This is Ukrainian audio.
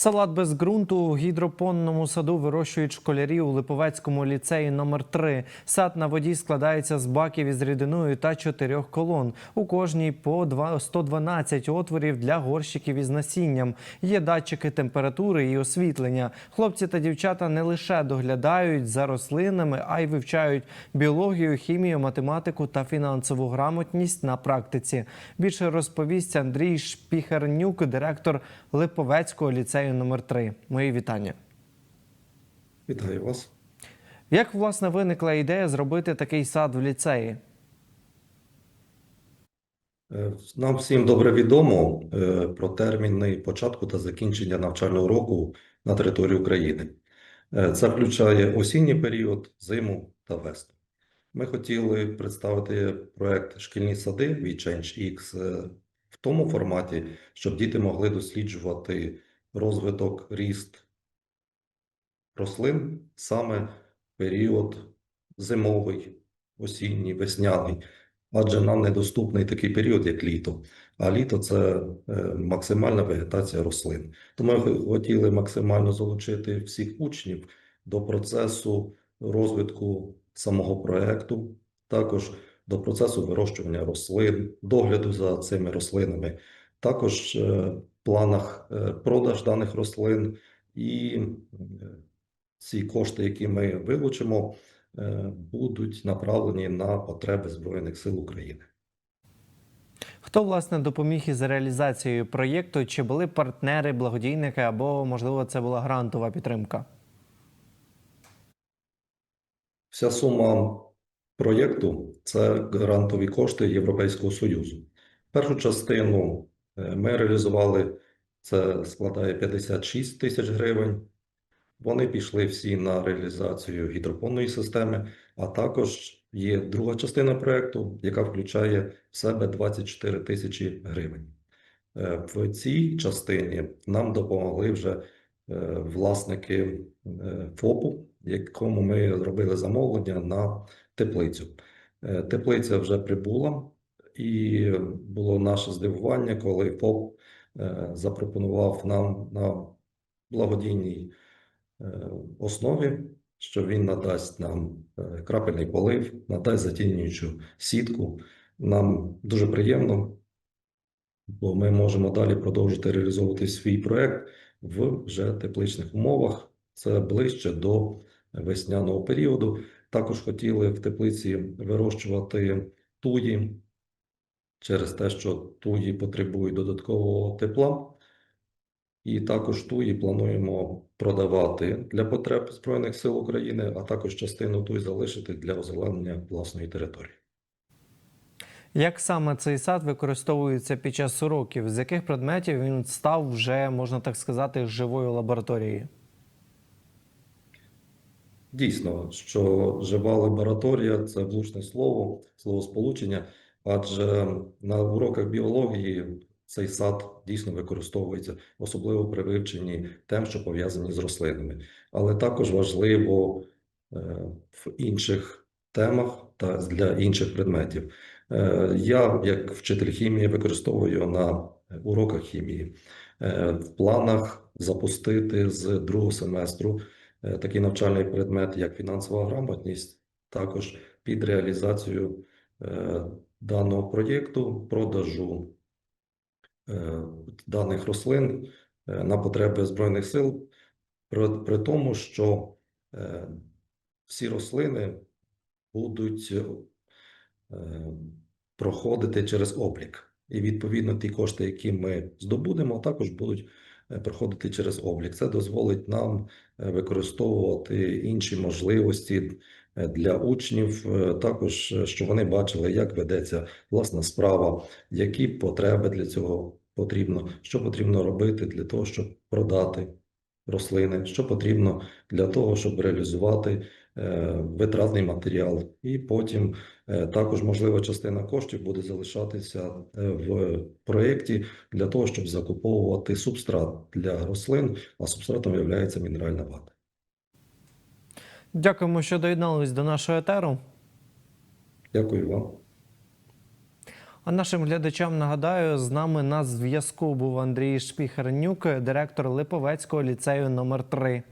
Салат без ґрунту у гідропонному саду вирощують школярі у Липовецькому ліцеї номер 3 Сад на воді складається з баків із рідиною та чотирьох колон. У кожній по два- 112 отворів для горщиків із насінням. Є датчики температури і освітлення. Хлопці та дівчата не лише доглядають за рослинами, а й вивчають біологію, хімію, математику та фінансову грамотність на практиці. Більше розповість Андрій Шпіхернюк, директор Липовецького ліцею номер 3 Мої вітання. Вітаю вас. Як власне виникла ідея зробити такий сад в ліцеї? Е, Нам всім добре відомо е, про терміни початку та закінчення навчального року на території України. Е, Це включає осінній період, зиму та весну. Ми хотіли представити проект Шкільні сади від ChangeX е, в тому форматі, щоб діти могли досліджувати розвиток, ріст рослин саме період зимовий, осінній, весняний. Адже нам недоступний такий період, як літо. А літо це е, максимальна вегетація рослин. Тому ми хотіли максимально залучити всіх учнів до процесу розвитку самого проекту, також до процесу вирощування рослин, догляду за цими рослинами, також е, планах е, продаж даних рослин і е, ці кошти, які ми вилучимо, е, будуть направлені на потреби Збройних сил України. Хто власне допоміг із реалізацією проєкту? Чи були партнери, благодійники або можливо це була грантова підтримка? Вся сума проєкту це грантові кошти Європейського Союзу. Першу частину ми реалізували, це складає 56 тисяч гривень. Вони пішли всі на реалізацію гідропонної системи, а також є друга частина проєкту, яка включає в себе 24 тисячі гривень. Е, В цій частині нам допомогли вже е, власники е, ФОПу, якому ми робили замовлення на теплицю. Е, Теплиця вже прибула, і було наше здивування, коли ФОП е, запропонував нам на благодійній е, основі, що він надасть нам е, крапельний полив, надасть затінюючу сітку. Нам дуже приємно, бо ми можемо далі продовжити реалізовувати свій проект в вже тепличних умовах. Це ближче до весняного періоду. Також хотіли в теплиці вирощувати туї через те, що туї потребують додаткового тепла. І також туї плануємо продавати для потреб Збройних сил України, а також частину туй залишити для озеленення власної території. Як саме цей сад використовується під час уроків? З яких предметів він став вже, можна так сказати, живою лабораторією? Дійсно, що жива лабораторія це влучне слово, словосполучення, адже на уроках біології цей сад дійсно використовується, особливо при вивченні тем, що пов'язані з рослинами. Але також важливо е, в інших темах та для інших предметів. Е, Я, як вчитель хімії, використовую на уроках хімії. Е, В планах запустити з другого семестру такий навчальний предмет, як фінансова грамотність, також під реалізацію даного проєкту, продажу е, даних рослин е, на потреби Збройних сил, при, при тому, що е, всі рослини будуть проходити через облік. І відповідно ті кошти, які ми здобудемо, також будуть проходити через облік. Це дозволить нам е, використовувати інші можливості е, для учнів, е, також е, щоб вони бачили, як ведеться власна справа, які потреби для цього потрібно, що потрібно робити для того, щоб продати рослини, що потрібно для того, щоб реалізувати е, витратний матеріал, і потім е, також можлива частина коштів буде залишатися е, в проєкті для того, щоб закуповувати субстрат для рослин, а субстратом є мінеральна вата. Дякуємо, що доєдналися до нашого етеру. Дякую вам. А нашим глядачам нагадаю, з нами на зв'язку був Андрій Шпіхернюк, директор Липовецького ліцею номер 3